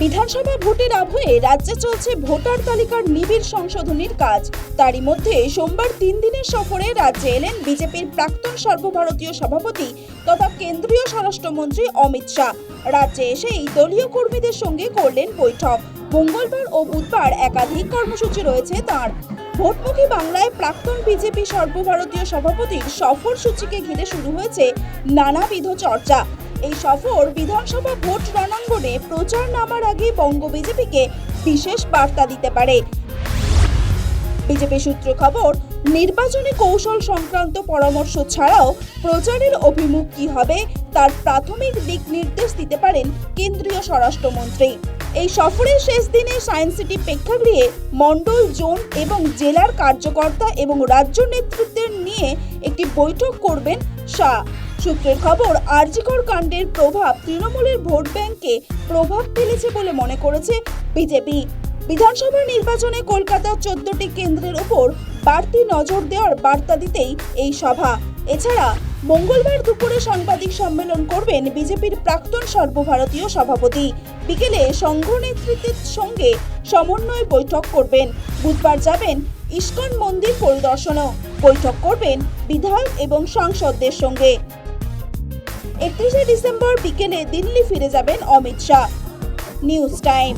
বিধানসভা ভোটের আবহে রাজ্যে চলছে ভোটার তালিকার নিবিড় সংশোধনীর কাজ। তারই মধ্যে সোমবার তিন দিনের সফরে রাজ্যে এলেন বিজেপির প্রাক্তন সর্বভারতীয় সভাপতি তথা কেন্দ্রীয় স্বরাষ্ট্রমন্ত্রী অমিত শাহ। রাজ্যে এসেই দলীয় কর্মীদের সঙ্গে করলেন বৈঠক। মঙ্গলবার ও বুধবার একাধিক কর্মসূচি রয়েছে তার। ভোটমুখী বাংলায় প্রাক্তন বিজেপি সর্বভারতীয় সভাপতির সফর সূচিকে ঘিরে শুরু হয়েছে নানাবিধ চর্চা। এই সফর বিধানসভা ভোট রণাঙ্গনে প্রচার নামার আগে বঙ্গ বিজেপিকে বিশেষ বার্তা দিতে পারে। বিজেপি সূত্র খবর, নির্বাচনী কৌশল সংক্রান্ত পরামর্শ ছাড়াও প্রচারের অভিমুখ কি হবে তার প্রাথমিক দিক নির্দেশ দিতে পারেন কেন্দ্রীয় স্বরাষ্ট্রমন্ত্রী। এই সফরের শেষ দিনে সায়েন্স সিটি প্রেক্ষাগৃহে মণ্ডল, জোন এবং জেলার কার্যকর্তা এবং রাজ্য নেতৃত্বের নিয়ে একটি বৈঠক করবেন শাহ। সূত্রের খবর, আরজিকর কাণ্ডের প্রভাব তৃণমূলের ভোট ব্যাংকে প্রভাব ফেলেছে বলে মনে করেছে বিজেপি। বিধানসভা নির্বাচনে কলকাতার চোদ্দটি কেন্দ্রের উপর বাড়তি নজর দেওয়ার বার্তা দিতেই এই সভা। এছাড়া, মঙ্গলবার দুপুরে সাংবাদিক সম্মেলন করবেন বিজেপির প্রাক্তন সর্বভারতীয় সভাপতি। বিকেলে সংঘ নেতৃত্বের সঙ্গে সমন্বয় বৈঠক করবেন। বুধবার যাবেন ইস্কন মন্দির পরিদর্শনও। বৈঠক করবেন বিধায়ক এবং সাংসদদের সঙ্গে। একত্রিশে ডিসেম্বর বিকেলে দিল্লি ফিরে যাবেন অমিত শাহ। News time.